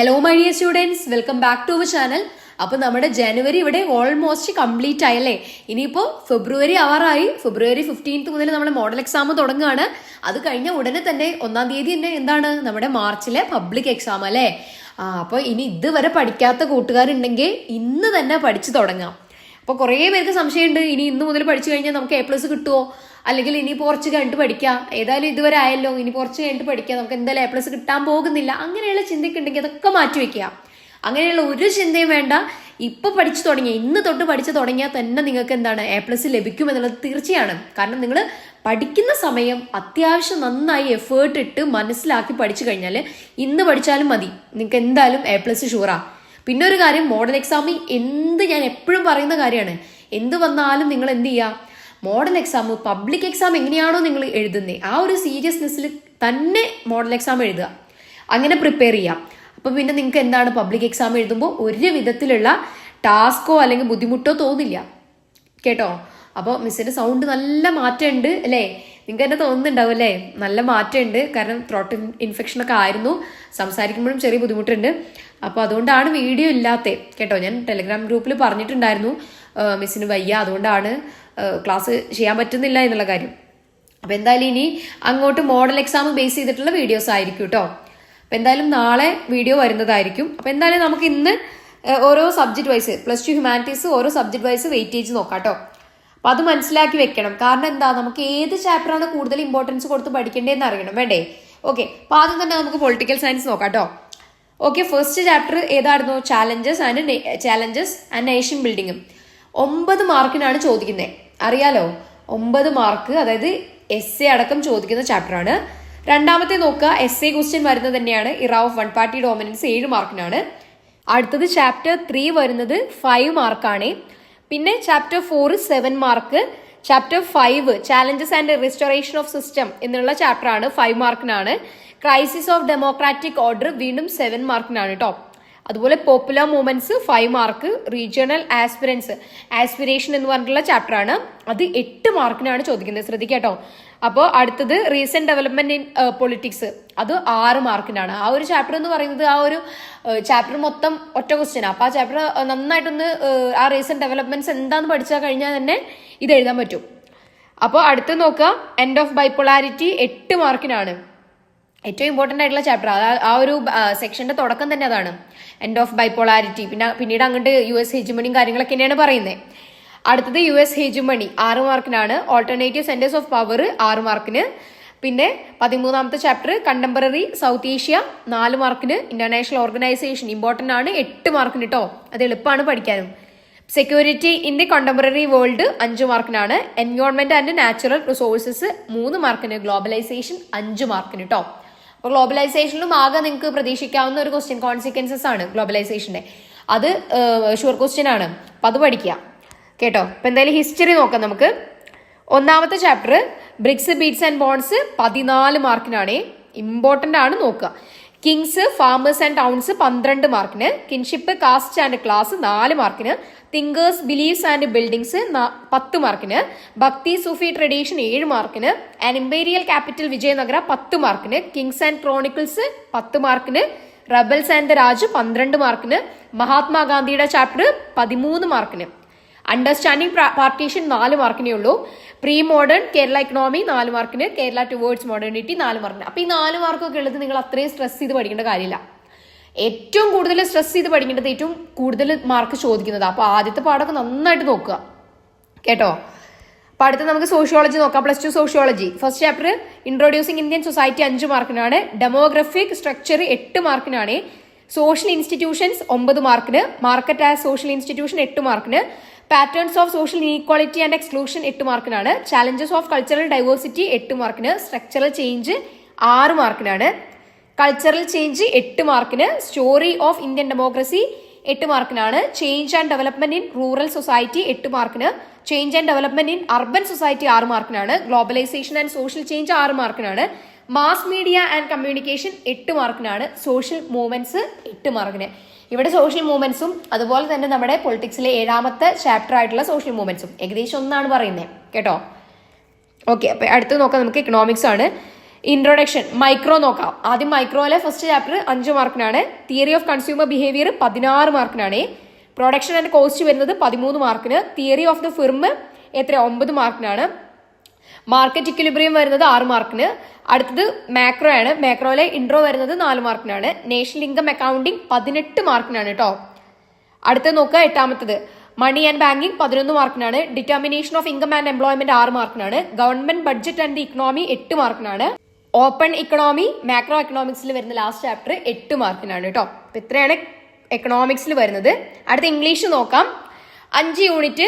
Hello my dear students welcome back to our channel അപ്പൊ നമ്മുടെ ജനുവരി ഇവിടെ ഓൾമോസ്റ്റ് കംപ്ലീറ്റ് ആയല്ലേ? ഇനിയിപ്പോ ഫെബ്രുവരി ആവാറായി ഫെബ്രുവരി ഫിഫ്റ്റീൻത്ത് മുതൽ നമ്മുടെ മോഡൽ എക്സാം തുടങ്ങുകയാണ്. അത് കഴിഞ്ഞ ഉടനെ തന്നെ ഒന്നാം തീയതി തന്നെ എന്താണ്? നമ്മുടെ മാർച്ചിലെ പബ്ലിക് എക്സാം അല്ലേ? ആ അപ്പൊ ഇനി ഇതുവരെ പഠിക്കാത്ത കൂട്ടുകാരുണ്ടെങ്കിൽ ഇന്ന് തന്നെ പഠിച്ചു തുടങ്ങാം. അപ്പോൾ കുറേ പേർക്ക് സംശയമുണ്ട്. ഇനി ഇന്ന് മുതൽ പഠിച്ചു കഴിഞ്ഞാൽ നമുക്ക് എ പ്ലസ് കിട്ടുമോ അല്ലെങ്കിൽ ഇനി കുറച്ച് കഴിഞ്ഞിട്ട് പഠിക്കാം. ഏതായാലും ഇതുവരെ ആയല്ലോ. ഇനി കുറച്ച് കഴിഞ്ഞിട്ട് പഠിക്കാം. നമുക്ക് എന്തായാലും എ പ്ലസ് കിട്ടാൻ പോകുന്നില്ല. അങ്ങനെയുള്ള ചിന്തയ്ക്കുണ്ടെങ്കിൽ അതൊക്കെ മാറ്റി വെക്കുക. അങ്ങനെയുള്ള ഒരു ചിന്തയും വേണ്ട. ഇപ്പൊ പഠിച്ചു തുടങ്ങിയ ഇന്ന് തൊട്ട് പഠിച്ചു തുടങ്ങിയാൽ തന്നെ നിങ്ങൾക്ക് എന്താണ് എ പ്ലസ് ലഭിക്കും എന്നുള്ളത് തീർച്ചയാണ്. കാരണം നിങ്ങൾ പഠിക്കുന്ന സമയം അത്യാവശ്യം നന്നായി എഫേർട്ട് ഇട്ട് മനസ്സിലാക്കി പഠിച്ചു കഴിഞ്ഞാൽ ഇന്ന് പഠിച്ചാലും മതി. നിങ്ങൾക്ക് എന്തായാലും എ പ്ലസ് ഷുവറാ പിന്നെ ഒരു കാര്യം മോഡൽ എക്സാമിൽ എന്ത് ഞാൻ എപ്പോഴും പറയുന്ന കാര്യമാണ്. എന്ത് വന്നാലും നിങ്ങൾ എന്ത് ചെയ്യുക? മോഡൽ എക്സാം പബ്ലിക് എക്സാം എങ്ങനെയാണോ നിങ്ങൾ എഴുതുന്നത് ആ ഒരു സീരിയസ്നെസ്സിൽ തന്നെ മോഡൽ എക്സാം എഴുതുക. അങ്ങനെ പ്രിപ്പയർ ചെയ്യാം അപ്പം പിന്നെ നിങ്ങൾക്ക് എന്താണ് പബ്ലിക് എക്സാം എഴുതുമ്പോൾ ഒരു വിധത്തിലുള്ള ടാസ്കോ അല്ലെങ്കിൽ ബുദ്ധിമുട്ടോ തോന്നില്ല. കേട്ടോ? അപ്പോൾ മിസ്സിന്റെ സൗണ്ട് നല്ല മാറ്റമുണ്ട് അല്ലേ? നിങ്ങൾക്ക് തന്നെ തോന്നുന്നുണ്ടാവും അല്ലേ? നല്ല മാറ്റമുണ്ട്. കാരണം ത്രോട്ട് ഇൻഫെക്ഷൻ ഒക്കെ ആയിരുന്നു. സംസാരിക്കുമ്പോഴും ചെറിയ ബുദ്ധിമുട്ടുണ്ട്. അപ്പോൾ അതുകൊണ്ടാണ് വീഡിയോ ഇല്ലാത്തത് കേട്ടോ ഞാൻ ടെലിഗ്രാം ഗ്രൂപ്പിൽ പറഞ്ഞിട്ടുണ്ടായിരുന്നു. മിസ്സിന് വയ്യ. അതുകൊണ്ടാണ് ക്ലാസ് ചെയ്യാൻ പറ്റുന്നില്ല എന്നുള്ള കാര്യം. അപ്പോൾ എന്തായാലും ഇനി അങ്ങോട്ട് മോഡൽ എക്സാം ബേസ് ചെയ്തിട്ടുള്ള വീഡിയോസ് ആയിരിക്കും കേട്ടോ അപ്പോൾ എന്തായാലും നാളെ വീഡിയോ വരുന്നതായിരിക്കും. അപ്പോൾ എന്തായാലും നമുക്ക് ഇന്ന് ഓരോ subject wise plus two humanities ഓരോ സബ്ജക്ട് വൈസ് വെയിറ്റേജ് നോക്കാം കേട്ടോ അപ്പോൾ അത് മനസ്സിലാക്കി വെക്കണം. കാരണം എന്താ നമുക്ക് ഏത് ചാപ്റ്ററാണ് കൂടുതൽ ഇമ്പോർട്ടൻസ് കൊടുത്ത് പഠിക്കേണ്ടതെന്ന് അറിയണം. വേണ്ടേ? ഓക്കെ അപ്പോൾ ആദ്യം തന്നെ നമുക്ക് പൊളിറ്റിക്കൽ സയൻസ് നോക്കാം കേട്ടോ ഓക്കെ ഫസ്റ്റ് ചാപ്റ്റർ ഏതായിരുന്നു? Challenges and challenges and nation ബിൽഡിങ്ങും ഒമ്പത് മാർക്കിനാണ് ചോദിക്കുന്നത് അറിയാലോ? ഒമ്പത് മാർക്ക് അതായത് എസ് എ അടക്കം ചോദിക്കുന്ന ചാപ്റ്റർ ആണ്. രണ്ടാമത്തെ നോക്കുക എസ് എ ക്വസ്റ്റ്യൻ വരുന്നത് തന്നെയാണ്. ഇറ ഓഫ് വൺ പാർട്ടി ഡോമിനൻസ് ഏഴ് മാർക്കിനാണ് അടുത്തത് ചാപ്റ്റർ ത്രീ വരുന്നത് ഫൈവ് മാർക്കാണ് പിന്നെ chapter four seven mark chapter five challenges and restoration of system എന്നുള്ള ചാപ്റ്റർ ആണ് ഫൈവ് മാർക്കിനാണ് ക്രൈസിസ് ഓഫ് ഡെമോക്രാറ്റിക് ഓർഡർ വീണ്ടും സെവൻ മാർക്കിനാണ് കേട്ടോ അതുപോലെ popular movements five mark regional aspirants aspiration എന്ന് പറഞ്ഞിട്ടുള്ള ചാപ്റ്റർ ആണ്. അത് എട്ട് മാർക്കിനാണ് ചോദിക്കുന്നത്. ശ്രദ്ധിക്കുക കേട്ടോ അപ്പോൾ അടുത്തത് റീസെന്റ് ഡെവലപ്മെന്റ് ഇൻ പൊളിറ്റിക്സ് അത് ആറ് മാർക്കിനാണ് ആ ഒരു ചാപ്റ്റർ എന്ന് പറയുന്നത് ആ ഒരു ചാപ്റ്റർ മൊത്തം ഒറ്റ ക്വസ്റ്റ്യൻ അപ്പോൾ ആ ചാപ്റ്റർ നന്നായിട്ടൊന്ന് ആ റീസെന്റ് ഡെവലപ്മെന്റ്സ് എന്താന്ന് പഠിച്ചാൽ കഴിഞ്ഞാൽ തന്നെ ഇത് എഴുതാൻ പറ്റും. അപ്പോൾ അടുത്ത് നോക്കുക എൻഡ് ഓഫ് ബൈപ്പൊളാരിറ്റി എട്ട് മാർക്കിനാണ് ഏറ്റവും ഇമ്പോർട്ടന്റ് ആയിട്ടുള്ള ചാപ്റ്റർ ആ. ഒരു സെക്ഷന്റെ തുടക്കം തന്നെ അതാണ്. എൻഡ് ഓഫ് ബൈപ്പോളാരിറ്റി പിന്നെ പിന്നീട് അങ്ങോട്ട് യു എസ് ഹെജുമണിയും കാര്യങ്ങളൊക്കെ തന്നെയാണ് പറയുന്നത് അടുത്തത് യു എസ് ഹെജുമണി ആറ് മാർക്കിനാണ് ഓൾട്ടർനേറ്റീവ് സെന്റേഴ്സ് ഓഫ് പവർ ആറ് മാർക്കിന് പിന്നെ പതിമൂന്നാമത്തെ ചാപ്റ്റർ കണ്ടംപററി സൗത്ത് ഏഷ്യ നാല് മാർക്കിന് ഇന്റർനാഷണൽ ഓർഗനൈസേഷൻ ഇമ്പോർട്ടന്റ് ആണ്. എട്ട് മാർക്കിന് കേട്ടോ അത് എളുപ്പമാണ് പഠിക്കാനും. Security in the contemporary world അഞ്ച് മാർക്കിനാണ് എൻവയോൺമെന്റ് ആൻഡ് നാച്ചുറൽ റിസോഴ്സസ് മൂന്ന് മാർക്കിന് ഗ്ലോബലൈസേഷൻ അഞ്ച് മാർക്കിന് കേട്ടോ അപ്പോൾ ഗ്ലോബലൈസേഷനിലും ആകെ നിങ്ങൾക്ക് പ്രതീക്ഷിക്കാവുന്ന ഒരു ക്വസ്റ്റ്യൻ കോൺസിക്വൻസസ് ആണ് ഗ്ലോബലൈസേഷന്റെ അത് ഷുവർ ക്വസ്റ്റ്യൻ ആണ്. അപ്പം അത് പഠിക്കുക കേട്ടോ? അപ്പം എന്തായാലും ഹിസ്റ്ററി നോക്കാം നമുക്ക്. ഒന്നാമത്തെ chapter bricks beads and bones പതിനാല് മാർക്കിനാണ് ഇമ്പോർട്ടന്റ് ആണ് നോക്കുക കിങ്സ് ഫാമേഴ്സ് ആൻഡ് ടൗൺസ് പന്ത്രണ്ട് മാർക്കിന് കിൻഷിപ്പ് കാസ്റ്റ് ആൻഡ് ക്ലാസ് നാല് മാർക്കിന് തിങ്കേഴ്സ് ബിലീവ്സ് ആൻഡ് ബിൽഡിങ്സ് പത്ത് മാർക്കിന് ഭക്തി സൂഫി ട്രഡീഷൻ ഏഴ് മാർക്കിന് ആൻഡ് ഇമ്പീരിയൽ ക്യാപിറ്റൽ വിജയനഗര പത്ത് മാർക്കിന് കിങ്സ് ആൻഡ് ക്രോണിക്കിൾസ് പത്ത് മാർക്കിന് റബൽസ് ആൻഡ് രാജ് പന്ത്രണ്ട് മാർക്കിന് മഹാത്മാഗാന്ധിയുടെ ചാപ്റ്റർ പതിമൂന്ന് മാർക്കിന്. അണ്ടർസ്റ്റാൻഡിംഗ് പാർട്ടീഷൻ നാല് മാർക്കിനേ ഉള്ളൂ. പ്രീ മോഡേൺ കേരള ഇക്കണോമി നാല് മാർക്കിന്. കേരള ടുവേർഡ്സ് മോഡേണിറ്റി നാല് മാർക്കിന്. അപ്പോൾ ഈ നാല് മാർക്കൊക്കെ ഉള്ളത് നിങ്ങൾ അത്രയും സ്ട്രെസ് ചെയ്ത് പഠിക്കേണ്ട കാര്യമില്ല. ഏറ്റവും കൂടുതൽ സ്ട്രെസ് ചെയ്ത് പഠിക്കേണ്ടത് ഏറ്റവും കൂടുതൽ മാർക്ക് ചോദിക്കുന്നത്. അപ്പോൾ ആദ്യത്തെ പാഠമൊക്കെ നന്നായിട്ട് നോക്കുക. കേട്ടോ? അപ്പോൾ അടുത്ത് നമുക്ക് സോഷ്യോളജി നോക്കാം. Plus two sociology first chapter introducing Indian society അഞ്ച് മാർക്കിനാണ്. ഡെമോഗ്രഫിക് സ്ട്രക്ചർ എട്ട് മാർക്കിനാണ്. സോഷ്യൽ ഇൻസ്റ്റിറ്റ്യൂഷൻസ് ഒമ്പത് മാർക്കിന്. മാർക്കറ്റ് ആസ് സോഷ്യൽ ഇൻസ്റ്റിറ്റ്യൂഷൻ എട്ട് മാർക്കിന്. Patterns of social inequality and exclusion എട്ട് മാർക്കിനാണ്. ചാലഞ്ചസ് ഓഫ് കൾച്ചറൽ ഡൈവേഴ്സിറ്റി എട്ട് മാർക്കിന്. സ്ട്രക്ചറൽ ചേഞ്ച് ആറ് മാർക്കിനാണ്. കൾച്ചറൽ ചേഞ്ച് എട്ട് മാർക്കിന്. സ്റ്റോറി ഓഫ് ഇന്ത്യൻ ഡെമോക്രസി എട്ട് മാർക്കിനാണ്. Change and development in rural society എട്ട് മാർക്കിന്. Change and development in urban society ആറ് മാർക്കിനാണ്. ഗ്ലോബലൈസേഷൻ ആൻഡ് സോഷ്യൽ ചേഞ്ച് ആറ് മാർക്കിനാണ്. മാസ് മീഡിയ ആൻഡ് കമ്മ്യൂണിക്കേഷൻ എട്ട് മാർക്കിനാണ്. സോഷ്യൽ മൂവ്മെന്റ്സ് എട്ട് മാർക്കിന്. ഇവിടെ സോഷ്യൽ മൂവ്മെന്റ്സും അതുപോലെ തന്നെ നമ്മുടെ പൊളിറ്റിക്സിലെ ഏഴാമത്തെ ചാപ്റ്റർ ആയിട്ടുള്ള സോഷ്യൽ മൂവ്മെന്റ്സും ഏകദേശം ഒന്നാണ് പറയുന്നത് കേട്ടോ? ഓക്കെ അപ്പൊ അടുത്ത് നോക്കാം. നമുക്ക് ഇക്കണോമിക്സ് ആണ്. ഇൻട്രൊഡക്ഷൻ മൈക്രോ നോക്കാം. ആദ്യം മൈക്രോയിലെ ഫസ്റ്റ് ചാപ്റ്റർ അഞ്ച് മാർക്കിനാണ് തിയറി ഓഫ് കൺസ്യൂമർ ബിഹേവിയർ പതിനാറ് മാർക്കിനാണ് പ്രൊഡക്ഷൻ ആൻഡ് കോസ്റ്റ് വരുന്നത് പതിമൂന്ന് മാർക്കിന് തിയറി ഓഫ് ദ ഫിർമ് എത്ര? ഒമ്പത് മാർക്കിനാണ് മാർക്കറ്റ് ഇക്വിലിബ്രിയം വരുന്നത് ആറ് മാർക്കിന് അടുത്തത് മാക്രോ ആണ്. മാക്രോയിലെ ഇൻട്രോ വരുന്നത് നാല് മാർക്കിനാണ് നേഷണൽ ഇൻകം അക്കൗണ്ടിങ് പതിനെട്ട് മാർക്കിനാണ് കേട്ടോ അടുത്ത നോക്കുക എട്ടാമത്തത്. മണി ആൻഡ് ബാങ്കിങ് പതിനൊന്ന് മാർക്കിനാണ് determination of income and employment ആറ് മാർക്കിനാണ് ഗവൺമെന്റ് ബഡ്ജറ്റ് ആൻഡ് ഇക്കണോമി എട്ട് മാർക്കിനാണ് ഓപ്പൺ ഇക്കണോമി മാക്രോ എക്കണോമിക്സിൽ വരുന്ന ലാസ്റ്റ് ചാപ്റ്റർ എട്ട് മാർക്കിനാണ് കേട്ടോ അപ്പൊ ഇത്രയാണ് എക്കണോമിക്സിൽ വരുന്നത്. അടുത്ത ഇംഗ്ലീഷ് നോക്കാം. അഞ്ച് യൂണിറ്റ്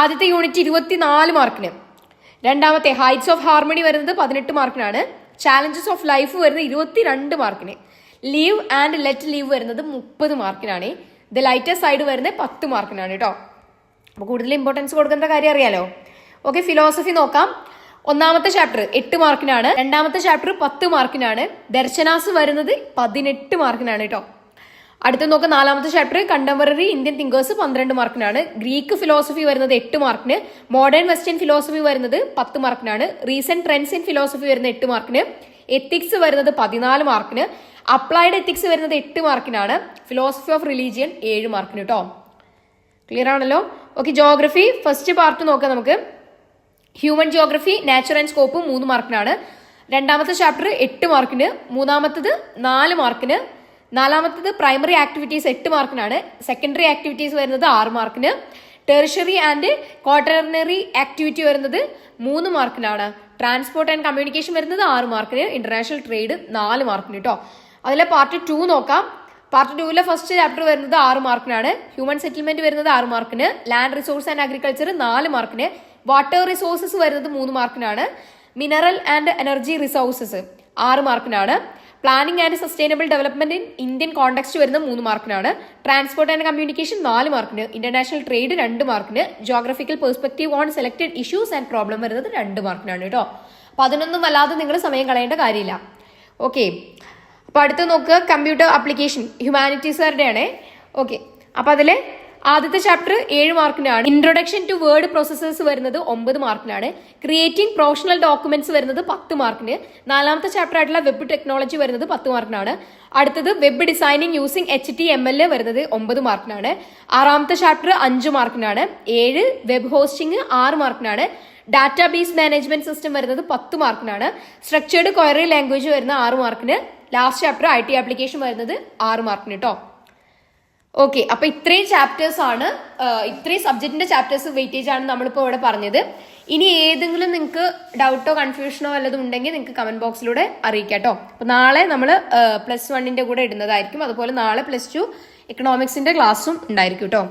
ആദ്യത്തെ യൂണിറ്റ് ഇരുപത്തിനാല് മാർക്കിന് രണ്ടാമത്തെ ഹൈറ്റ്സ് ഓഫ് ഹാർമണി വരുന്നത് പതിനെട്ട് മാർക്കിനാണ്. ചാലഞ്ചസ് ഓഫ് ലൈഫ് വരുന്നത് ഇരുപത്തിരണ്ട് മാർക്കിന്. ലീവ് ആൻഡ് ലെറ്റ് ലീവ് വരുന്നത് മുപ്പത് മാർക്കിനാണ്. ദ ലൈറ്റർ സൈഡ് വരുന്നത് പത്ത് മാർക്കിനാണ് കേട്ടോ അപ്പോൾ കൂടുതൽ ഇമ്പോർട്ടൻസ് കൊടുക്കുന്ന കാര്യം അറിയാലോ? ഓക്കെ ഫിലോസഫി നോക്കാം. ഒന്നാമത്തെ ചാപ്റ്റർ എട്ട് മാർക്കിനാണ്. രണ്ടാമത്തെ ചാപ്റ്റർ പത്ത് മാർക്കിനാണ്. ദർശനാസ് വരുന്നത് പതിനെട്ട് മാർക്കിനാണ് കേട്ടോ അടുത്ത നോക്കാം നാലാമത്തെ ചാപ്റ്റർ കണ്ടംപററി ഇന്ത്യൻ തിങ്കേഴ്സ് പന്ത്രണ്ട് മാർക്കിനാണ്. ഗ്രീക്ക് ഫിലോസഫി വരുന്നത് എട്ട് മാർക്കിന്. മോഡേൺ വെസ്റ്റേൺ ഫിലോസഫി വരുന്നത് പത്ത് മാർക്കിനാണ്. റീസെന്റ് ട്രെൻഡ്സ് ഇൻ ഫിലോസഫി വരുന്ന എട്ട് മാർക്കിന്. എത്തിക്സ് വരുന്നത് പതിനാല് മാർക്കിന്. അപ്ലൈഡ് എത്തിക്സ് വരുന്നത് എട്ട് മാർക്കിനാണ്. ഫിലോസഫി ഓഫ് റിലീജിയൻ ഏഴ് മാർക്കിന് കേട്ടോ ക്ലിയർ ആണല്ലോ? ഓക്കെ ജോഗ്രഫി ഫസ്റ്റ് പാർട്ട് നോക്കാം നമുക്ക്. Human geography natural and scope മൂന്ന് മാർക്കിനാണ്. രണ്ടാമത്തെ ചാപ്റ്റർ എട്ട് മാർക്കിന്. മൂന്നാമത്തത് നാല് മാർക്കിന്. നാലാമത്തത് പ്രൈമറി ആക്ടിവിറ്റീസ് എട്ട് മാർക്കിനാണ് സെക്കൻഡറി ആക്ടിവിറ്റീസ് വരുന്നത് ആറ് മാർക്കിന് ടെറിഷറി ആൻഡ് ക്വാർട്ടർണറി ആക്ടിവിറ്റി വരുന്നത് മൂന്ന് മാർക്കിനാണ് ട്രാൻസ്പോർട്ട് ആൻഡ് കമ്മ്യൂണിക്കേഷൻ വരുന്നത് ആറ് മാർക്കിന് ഇന്റർനാഷണൽ ട്രേഡ് നാല് മാർക്കിന് കേട്ടോ അതിലെ പാർട്ട് ടു നോക്കാം. പാർട്ട് ടുവിലെ ഫസ്റ്റ് ചാപ്റ്റർ വരുന്നത് ആറ് മാർക്കിനാണ് ഹ്യൂമൻ സെറ്റിൽമെന്റ് വരുന്നത് ആറ് മാർക്കിന് ലാൻഡ് റിസോഴ്സ് ആൻഡ് അഗ്രികൾച്ചർ നാല് മാർക്കിന് വാട്ടർ റിസോഴ്സസ് വരുന്നത് മൂന്ന് മാർക്കിനാണ് മിനറൽ ആൻഡ് എനർജി റിസോഴ്സസ് ആറ് മാർക്കിനാണ് planning and sustainable development in Indian context വരുന്ന മൂന്ന് മാർക്കിനാണ്. ട്രാൻസ്പോർട്ട് ആൻഡ് കമ്മ്യൂണിക്കേഷൻ നാല് മാർക്കിന്. ഇന്റർനാഷണൽ ട്രേഡ് രണ്ട് മാർക്കിന്. Geographical perspective on selected issues and problem വരുന്നത് രണ്ട് മാർക്കിനാണ് കേട്ടോ. അപ്പൊ അതിനൊന്നും വല്ലാതെ നിങ്ങൾ സമയം കളയേണ്ട കാര്യമില്ല. ഓക്കെ അപ്പൊ അടുത്ത് നോക്കുക കമ്പ്യൂട്ടർ ആപ്ലിക്കേഷൻ ഹ്യൂമാനിറ്റീസുകാരുടെ ആണേ ഓക്കെ അപ്പൊ അതിൽ ആദ്യത്തെ ചാപ്റ്റർ ഏഴ് മാർക്കിനാണ്. ഇൻട്രൊഡക്ഷൻ ടു വേർഡ് പ്രോസസ്സേഴ്സ് വരുന്നത് ഒമ്പത് മാർക്കിനാണ്. ക്രിയേറ്റിംഗ് പ്രൊഫഷണൽ ഡോക്യുമെന്റ്സ് വരുന്നത് പത്ത് മാർക്കിന്. നാലാമത്തെ ചാപ്റ്റർ ആയിട്ടുള്ള വെബ് ടെക്നോളജി വരുന്നത് പത്ത് മാർക്കിനാണ്. അടുത്തത് web designing using H T M L a വരുന്നത് ഒമ്പത് മാർക്കിനാണ്. ആറാമത്തെ ചാപ്റ്റർ അഞ്ച് മാർക്കിനാണ്. ഏഴ് വെബ് ഹോസ്റ്റിംഗ് ആറ് മാർക്കിനാണ്. ഡാറ്റാബേസ് മാനേജ്മെന്റ് സിസ്റ്റം വരുന്നത് പത്ത് മാർക്കിനാണ്. സ്ട്രക്ചേർഡ് ക്വയറി ലാംഗ്വേജ് വരുന്ന ആറ് മാർക്കിന്. Last chapter I T application വരുന്നത് ആറ് മാർക്കിന് കേട്ടോ ഓക്കെ അപ്പൊ ഇത്രയും ചാപ്റ്റേഴ്സ് ആണ് ഇത്രയും സബ്ജക്റ്റിന്റെ ചാപ്റ്റേഴ്സ് വെയിറ്റേജ് ആണ് നമ്മളിപ്പോൾ ഇവിടെ പറഞ്ഞത്. ഇനി ഏതെങ്കിലും നിങ്ങൾക്ക് ഡൗട്ടോ കൺഫ്യൂഷനോ വല്ലതും ഉണ്ടെങ്കിൽ നിങ്ങൾക്ക് കമന്റ് ബോക്സിലൂടെ അറിയിക്കാം കേട്ടോ അപ്പൊ നാളെ നമ്മൾ പ്ലസ് വണ്ണിന്റെ കൂടെ ഇടുന്നതായിരിക്കും. അതുപോലെ നാളെ പ്ലസ് ടു എക്കണോമിക്സിന്റെ ക്ലാസ്സും ഉണ്ടായിരിക്കും കേട്ടോ